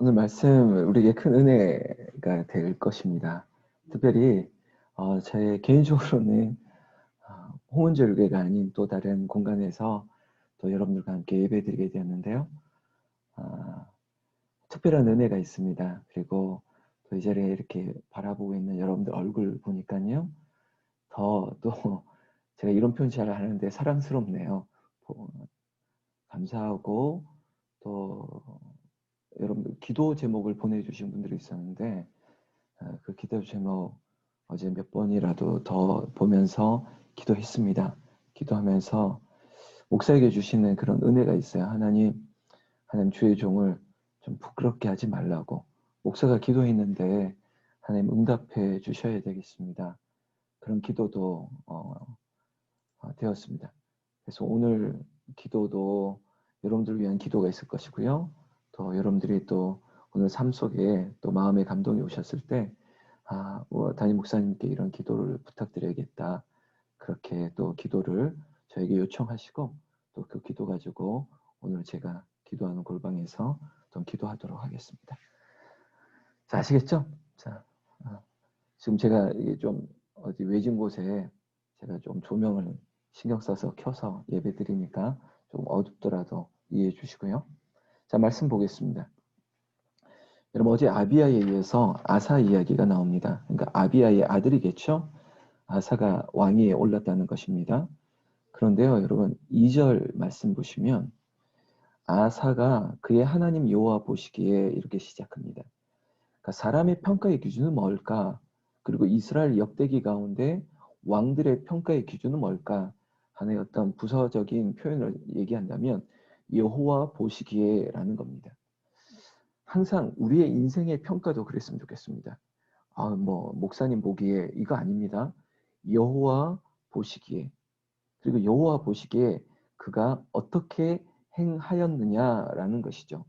오늘 말씀 우리에게 큰 은혜가 될 것입니다. 특별히 어, 제 개인적으로는 어, 홍은절교가 아닌 또 다른 공간에서 또 여러분들과 함께 예배드리게 되었는데요. 어, 특별한 은혜가 있습니다. 그리고 또 이 자리에 이렇게 바라보고 있는 여러분들 얼굴 보니까요. 더 또 제가 이런 표현 잘 하는데 사랑스럽네요. 감사하고 또 여러분들 기도 제목을 보내주신 분들이 있었는데 어, 그 기도 제목 어제 몇 번이라도 더 보면서 기도했습니다. 기도하면서 목사에게 주시는 그런 은혜가 있어요. 하나님, 하나님 주의 종을 좀 부끄럽게 하지 말라고 목사가 기도했는데 하나님 응답해 주셔야 되겠습니다. 그런 기도도 어, 어, 되었습니다. 그래서 오늘 기도도 여러분들을 위한 기도가 있을 것이고요. 또 여러분들이 또 오늘 삶 속에 또 마음의 감동이 오셨을 때 아, 뭐 담임 목사님께 이런 기도를 부탁드려야겠다. 그렇게 또 기도를 저에게 요청하시고 또 그 기도 가지고 오늘 제가 기도하는 골방에서 좀 기도하도록 하겠습니다. 자, 아시겠죠? 자, 아, 지금 제가 이게 좀 어디 외진 곳에 제가 좀 조명을 신경 써서 켜서 예배 드리니까 좀 어둡더라도 이해해 주시고요. 자, 말씀 보겠습니다. 여러분 어제 아비아에 의해서 아사 이야기가 나옵니다. 그러니까 아비아의 아들이겠죠. 아사가 왕위에 올랐다는 것입니다. 그런데요, 여러분 2절 말씀 보시면 아사가 그의 하나님 여호와 보시기에 이렇게 시작합니다. 그러니까 사람의 평가의 기준은 뭘까? 그리고 이스라엘 역대기 가운데 왕들의 평가의 기준은 뭘까? 하는 어떤 부서적인 표현을 얘기한다면 여호와 보시기에라는 겁니다. 항상 우리의 인생의 평가도 그랬으면 좋겠습니다. 아, 뭐 목사님 보기에 이거 아닙니다. 여호와 보시기에 그리고 여호와 보시기에 그가 어떻게 행하였느냐라는 것이죠.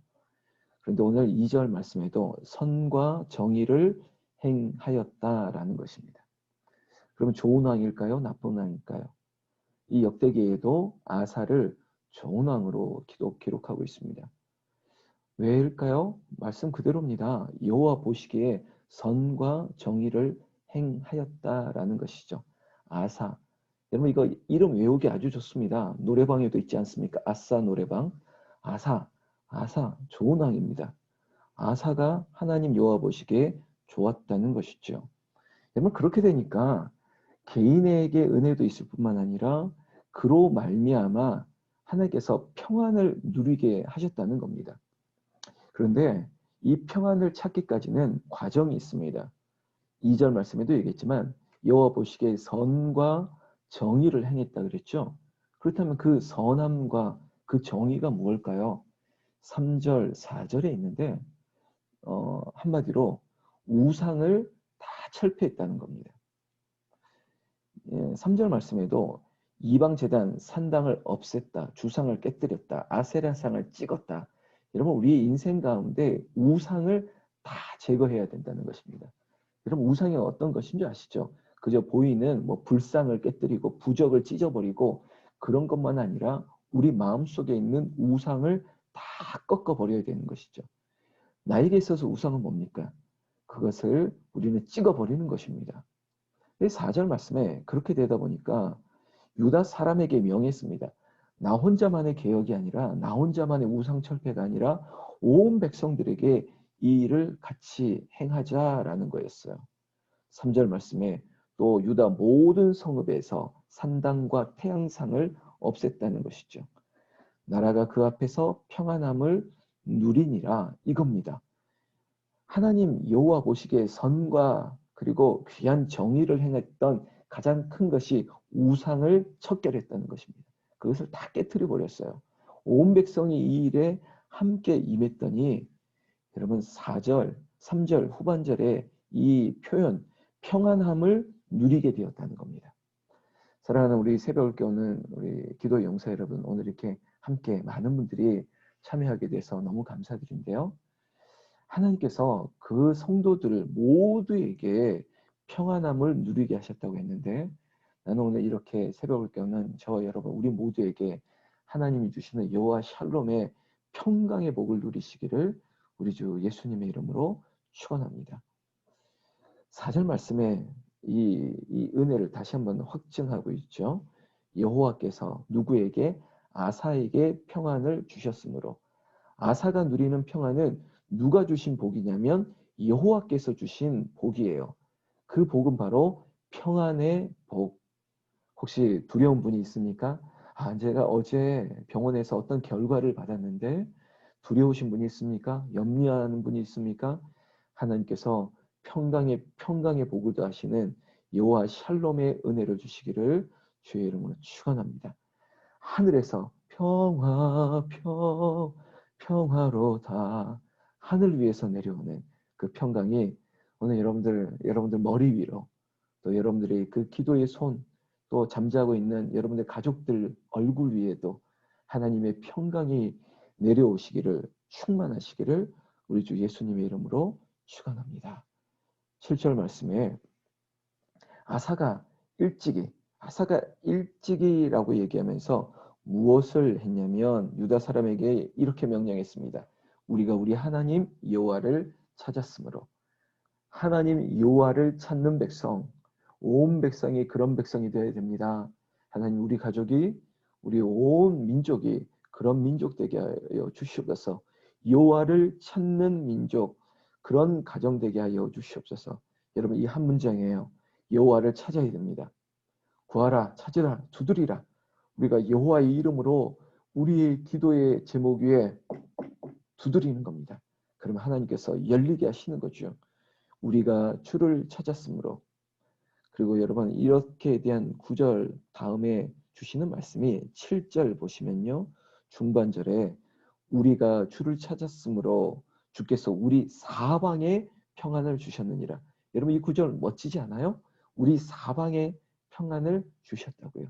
그런데 오늘 2절 말씀에도 선과 정의를 행하였다라는 것입니다. 그러면 좋은 왕일까요? 나쁜 왕일까요? 이 역대기에도 아사를 좋은 왕으로 기록, 하고 있습니다. 왜일까요? 말씀 그대로입니다. 여호와 보시기에 선과 정의를 행하였다라는 것이죠. 아사. 여러분 이거 이름 외우기 아주 좋습니다. 노래방에도 있지 않습니까? 아싸 노래방. 아사. 아사 좋은 왕입니다. 아사가 하나님 여호와 보시기에 좋았다는 것이죠. 여러분 그렇게 되니까 개인에게 은혜도 있을 뿐만 아니라 그로 말미암아 하나님께서 평안을 누리게 하셨다는 겁니다. 그런데 이 평안을 찾기까지는 과정이 있습니다. 2절 말씀에도 얘기했지만 여호와 보시기에 선과 정의를 행했다 그랬죠. 그렇다면 그 선함과 그 정의가 무엇일까요? 3절, 4절에 있는데 어, 한마디로 우상을 다 철폐했다는 겁니다. 예, 3절 말씀에도 이방 재단 산당을 없앴다. 주상을 깨뜨렸다. 아세라상을 찍었다. 여러분 우리의 인생 가운데 우상을 다 제거해야 된다는 것입니다. 여러분 우상이 어떤 것인지 아시죠? 그저 보이는 뭐 불상을 깨뜨리고 부적을 찢어버리고 그런 것만 아니라 우리 마음속에 있는 우상을 다 꺾어버려야 되는 것이죠. 나에게 있어서 우상은 뭡니까? 그것을 우리는 찍어버리는 것입니다. 4절 말씀에 그렇게 되다 보니까 유다 사람에게 명했습니다. 나 혼자만의 개혁이 아니라 나 혼자만의 우상 철폐가 아니라 온 백성들에게 이 일을 같이 행하자라는 거였어요. 3절 말씀에 또 유다 모든 성읍에서 산당과 태양상을 없앴다는 것이죠. 나라가 그 앞에서 평안함을 누리니라 이겁니다. 하나님 여호와 보시기에 선과 그리고 귀한 정의를 행했던 가장 큰 것이 우상을 척결했다는 것입니다. 그것을 다 깨뜨려 버렸어요. 온 백성이 이 일에 함께 임했더니 여러분 4절, 3절 후반절에 이 표현 평안함을 누리게 되었다는 겁니다. 사랑하는 우리 새벽을 깨우는 우리 기도 용사 여러분 오늘 이렇게 함께 많은 분들이 참여하게 돼서 너무 감사드린데요. 하나님께서 그 성도들 모두에게 평안함을 누리게 하셨다고 했는데 나는 오늘 이렇게 새벽을 깨우는 저 여러분 우리 모두에게 하나님이 주시는 여호와 샬롬의 평강의 복을 누리시기를 우리 주 예수님의 이름으로 축원합니다. 4절 말씀에 이, 이 은혜를 다시 한번 확증하고 있죠. 여호와께서 누구에게 아사에게 평안을 주셨으므로 아사가 누리는 평안은 누가 주신 복이냐면 여호와께서 주신 복이에요. 그 복은 바로 평안의 복. 혹시 두려운 분이 있습니까? 아, 제가 어제 병원에서 어떤 결과를 받았는데 두려우신 분이 있습니까? 염려하는 분이 있습니까? 하나님께서 평강의 평강의 복을 더하시는 여호와 샬롬의 은혜를 주시기를 주의 이름으로 축원합니다. 하늘에서 평화 평 평화로다 하늘 위에서 내려오는 그 평강이 오늘 여러분들 여러분들 머리 위로 또 여러분들의 그 기도의 손 또 잠자고 있는 여러분들 가족들 얼굴 위에도 하나님의 평강이 내려오시기를 충만하시기를 우리 주 예수님의 이름으로 축원합니다. 7절 말씀에 아사가 일찍이 아사가 일찍이라고 얘기하면서 무엇을 했냐면 유다 사람에게 이렇게 명령했습니다. 우리가 우리 하나님 여호와를 찾았으므로 하나님 여호와를 찾는 백성 온 백성이 그런 백성이 되어야 됩니다. 하나님 우리 가족이 우리 온 민족이 그런 민족 되게 하여 주시옵소서. 여호와를 찾는 민족 그런 가정 되게 하여 주시옵소서. 여러분 이 한 문장이에요. 여호와를 찾아야 됩니다. 구하라, 찾으라, 두드리라. 우리가 여호와의 이름으로 우리의 기도의 제목 위에 두드리는 겁니다. 그러면 하나님께서 열리게 하시는 거죠. 우리가 주를 찾았으므로 그리고 여러분 이렇게 대한 구절 다음에 주시는 말씀이 7절 보시면요. 중반절에 우리가 주를 찾았으므로 주께서 우리 사방에 평안을 주셨느니라. 여러분 이 구절 멋지지 않아요? 우리 사방에 평안을 주셨다고요.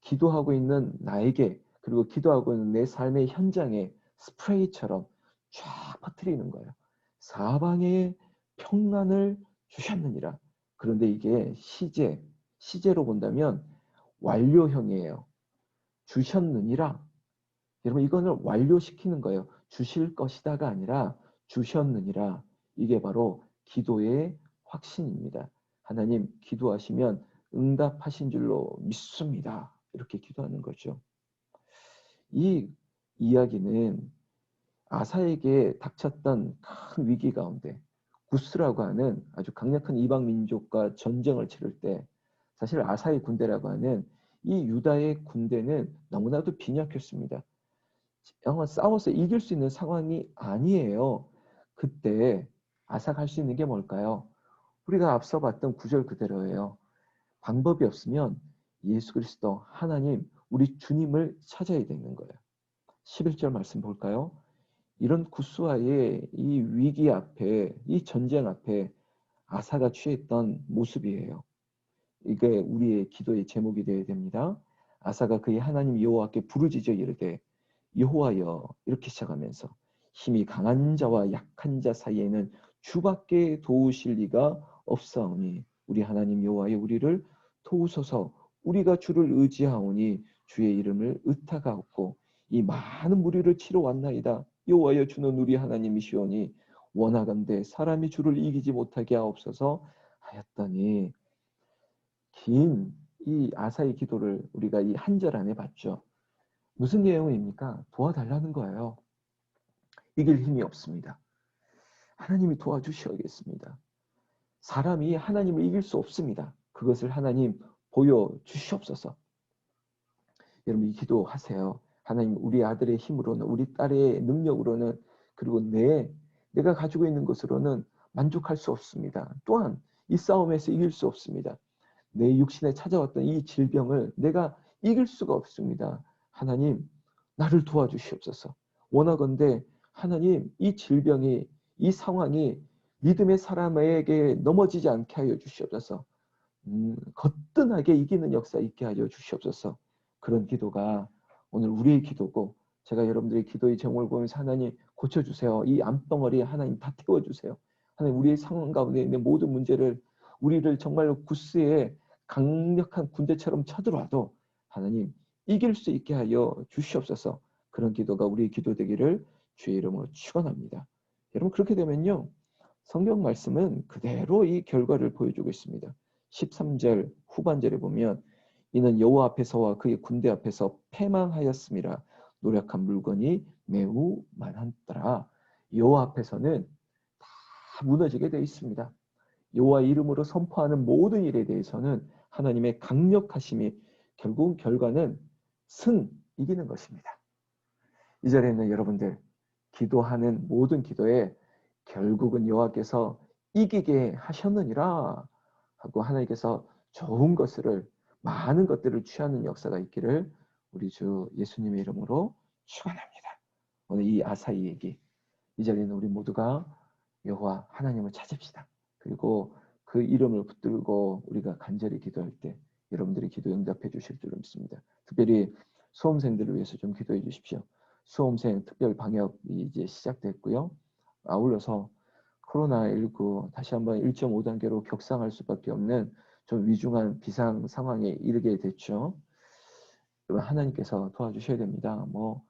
기도하고 있는 나에게 그리고 기도하고 있는 내 삶의 현장에 스프레이처럼 쫙 퍼뜨리는 거예요. 사방에 평안을 주셨느니라. 그런데 이게 시제, 시제로 본다면 완료형이에요. 주셨느니라. 여러분 이거는 완료시키는 거예요. 주실 것이다가 아니라 주셨느니라. 이게 바로 기도의 확신입니다. 하나님 기도하시면 응답하신 줄로 믿습니다. 이렇게 기도하는 거죠. 이 이야기는 아사에게 닥쳤던 큰 위기 가운데 구스라고 하는 아주 강력한 이방 민족과 전쟁을 치를 때 사실 아사의 군대라고 하는 이 유다의 군대는 너무나도 빈약했습니다. 싸워서 이길 수 있는 상황이 아니에요. 그때 아사가 할수 있는 게 뭘까요? 우리가 앞서 봤던 구절 그대로예요. 방법이 없으면 예수 그리스도 하나님 우리 주님을 찾아야 되는 거예요. 11절 말씀 볼까요? 이런 구스와의 이 위기 앞에 이 전쟁 앞에 아사가 취했던 모습이에요. 이게 우리의 기도의 제목이 되어야 됩니다. 아사가 그의 하나님 여호와께 부르짖어 이르되 여호와여 이렇게 시작하면서 힘이 강한 자와 약한 자 사이에는 주밖에 도우실 리가 없사오니 우리 하나님 여호와여 우리를 도우소서 우리가 주를 의지하오니 주의 이름을 의탁하옵고 이 많은 무리를 치러 왔나이다 여호와여 주는 우리 하나님이시오니 원하건대 사람이 주를 이기지 못하게 하옵소서 하였더니 긴 이 아사의 기도를 우리가 이 한 절 안에 봤죠. 무슨 내용입니까? 도와달라는 거예요. 이길 힘이 없습니다. 하나님이 도와주셔야겠습니다. 사람이 하나님을 이길 수 없습니다. 그것을 하나님 보여주시옵소서. 여러분 이 기도하세요. 하나님 우리 아들의 힘으로는 우리 딸의 능력으로는 그리고 내 내가 가지고 있는 것으로는 만족할 수 없습니다. 또한 이 싸움에서 이길 수 없습니다. 내 육신에 찾아왔던 이 질병을 내가 이길 수가 없습니다. 하나님 나를 도와주시옵소서. 원하건대 하나님 이 질병이 이 상황이 믿음의 사람에게 넘어지지 않게 하여 주시옵소서. 음, 거뜬하게 이기는 역사 있게 하여 주시옵소서. 그런 기도가 오늘 우리의 기도고 제가 여러분들의 기도의 제목을 보면서 하나님 고쳐주세요. 이 암덩어리 하나님 다 태워주세요. 하나님 우리의 상황 가운데 있는 모든 문제를 우리를 정말로 구스에 강력한 군대처럼 쳐들어와도 하나님 이길 수 있게 하여 주시옵소서. 그런 기도가 우리의 기도 되기를 주의 이름으로 축원합니다. 여러분 그렇게 되면요. 성경 말씀은 그대로 이 결과를 보여주고 있습니다. 13절 후반절에 보면 이는 여호와 앞에서와 그의 군대 앞에서 패망하였음이라 노력한 물건이 매우 많았더라. 여호와 앞에서는 다 무너지게 되어 있습니다. 여호와 이름으로 선포하는 모든 일에 대해서는 하나님의 강력하심이 결국 결과는 승 이기는 것입니다. 이 자리에 있는 여러분들 기도하는 모든 기도에 결국은 여호와께서 이기게 하셨느니라 하고 하나님께서 좋은 것을 많은 것들을 취하는 역사가 있기를 우리 주 예수님의 이름으로 축원합니다. 오늘 이 아사이 얘기 이 자리에는 우리 모두가 여호와 하나님을 찾읍시다. 그리고 그 이름을 붙들고 우리가 간절히 기도할 때 여러분들이 기도 응답해 주실 줄 믿습니다. 특별히 수험생들을 위해서 좀 기도해 주십시오. 수험생 특별 방역이 이제 시작됐고요. 아울러서 코로나19 다시 한번 1.5단계로 격상할 수밖에 없는 좀 위중한 비상 상황에 이르게 됐죠. 하나님께서 도와주셔야 됩니다. 뭐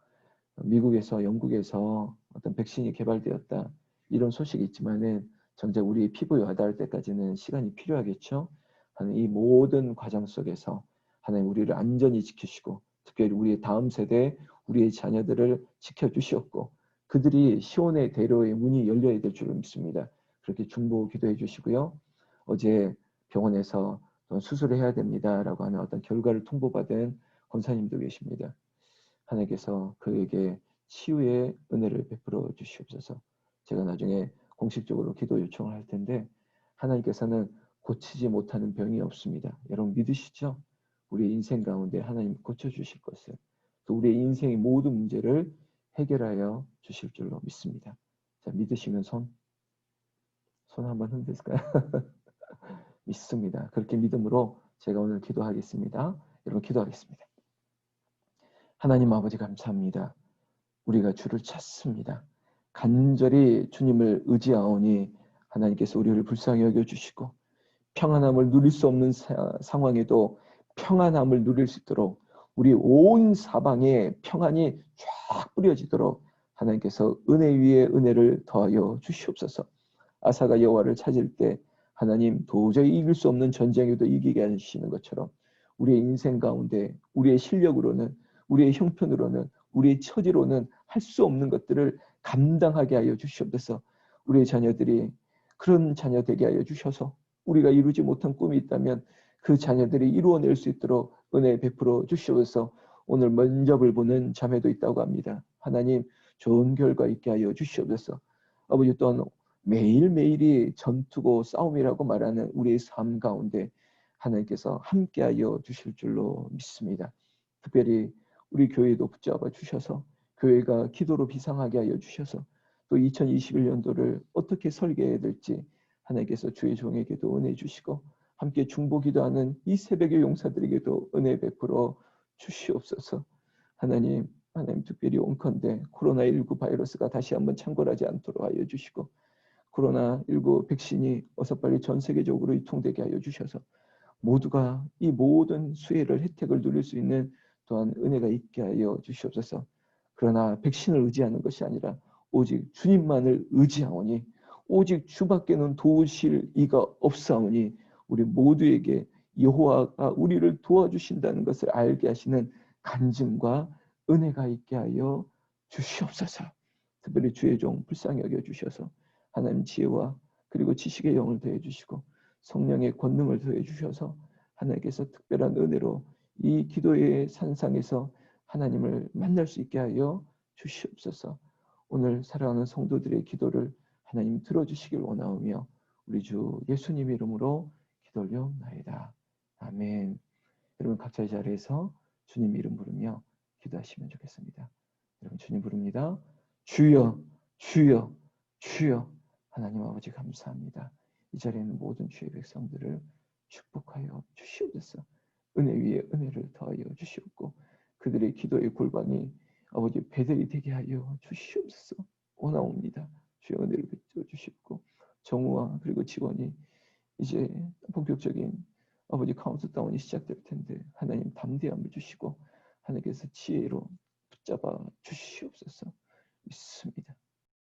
미국에서 영국에서 어떤 백신이 개발되었다 이런 소식이 있지만은 정작 우리 피부에 와닿을 때까지는 시간이 필요하겠죠. 하는 이 모든 과정 속에서 하나님 우리를 안전히 지키시고 특별히 우리의 다음 세대 우리의 자녀들을 지켜주시옵고 그들이 시온의 대로의 문이 열려야 될줄 믿습니다. 그렇게 중보 기도해 주시고요. 어제 병원에서 수술을 해야 됩니다라고 하는 어떤 결과를 통보받은 권사님도 계십니다. 하나님께서 그에게 치유의 은혜를 베풀어 주시옵소서. 제가 나중에 공식적으로 기도 요청을 할 텐데 하나님께서는 고치지 못하는 병이 없습니다. 여러분 믿으시죠? 우리 인생 가운데 하나님 고쳐 주실 것을 또 우리의 인생의 모든 문제를 해결하여 주실 줄로 믿습니다. 자, 믿으시면 손, 손 한번 흔들까요? 믿습니다. 그렇게 믿음으로 제가 오늘 기도하겠습니다. 여러분 기도하겠습니다. 하나님 아버지 감사합니다. 우리가 주를 찾습니다. 간절히 주님을 의지하오니 하나님께서 우리를 불쌍히 여겨 주시고 평안함을 누릴 수 없는 사, 상황에도 평안함을 누릴 수 있도록 우리 온 사방에 평안이 쫙 뿌려지도록 하나님께서 은혜 위에 은혜를 더하여 주시옵소서. 아사가 여호와를 찾을 때 하나님 도저히 이길 수 없는 전쟁에도 이기게 하시는 것처럼 우리의 인생 가운데 우리의 실력으로는 우리의 형편으로는 우리의 처지로는 할 수 없는 것들을 감당하게 하여 주시옵소서. 우리의 자녀들이 그런 자녀 되게 하여 주셔서 우리가 이루지 못한 꿈이 있다면 그 자녀들이 이루어낼 수 있도록 은혜 베풀어 주시옵소서. 오늘 면접을 보는 자매도 있다고 합니다. 하나님 좋은 결과 있게 하여 주시옵소서. 아버지 또한 매일매일이 전투고 싸움이라고 말하는 우리의 삶 가운데 하나님께서 함께하여 주실 줄로 믿습니다. 특별히 우리 교회도 붙잡아 주셔서 교회가 기도로 비상하게 하여 주셔서 또 2021년도를 어떻게 설계해야 될지 하나님께서 주의 종에게도 은혜 주시고 함께 중보 기도하는 이 새벽의 용사들에게도 은혜 베풀어 주시옵소서. 하나님, 하나님 특별히 온컨대 코로나19 바이러스가 다시 한번 창궐하지 않도록 하여 주시고 코로나19 백신이 어서 빨리 전 세계적으로 유통되게 하여 주셔서 모두가 이 모든 수혜를 혜택을 누릴 수 있는 또한 은혜가 있게 하여 주시옵소서. 그러나 백신을 의지하는 것이 아니라 오직 주님만을 의지하오니 오직 주밖에는 도우실 이가 없사오니 우리 모두에게 여호와가 우리를 도와주신다는 것을 알게 하시는 간증과 은혜가 있게 하여 주시옵소서. 특별히 주의 종 불쌍히 여겨 주셔서 하나님 지혜와 그리고 지식의 영을 더해 주시고 성령의 권능을 더해 주셔서 하나님께서 특별한 은혜로 이 기도의 산상에서 하나님을 만날 수 있게 하여 주시옵소서. 오늘 사랑하는 성도들의 기도를 하나님 들어주시길 원하오며 우리 주 예수님 이름으로 기도 올려나이다. 아멘. 여러분 각자의 자리에서 주님 이름 부르며 기도하시면 좋겠습니다. 여러분 주님 부릅니다. 주여, 주여, 주여. 하나님 아버지 감사합니다. 이 자리에는 모든 주의 백성들을 축복하여 주시옵소서. 은혜 위에 은혜를 더하여 주시옵고 그들의 기도의 골반이 아버지 배들이 되게 하여 주시옵소서. 원하옵니다. 주의 은혜를 베풀어 주시옵고 정우와 그리고 직원이 이제 본격적인 아버지 카운트다운이 시작될 텐데 하나님 담대함을 주시고 하나님께서 지혜로 붙잡아 주시옵소서 믿습니다.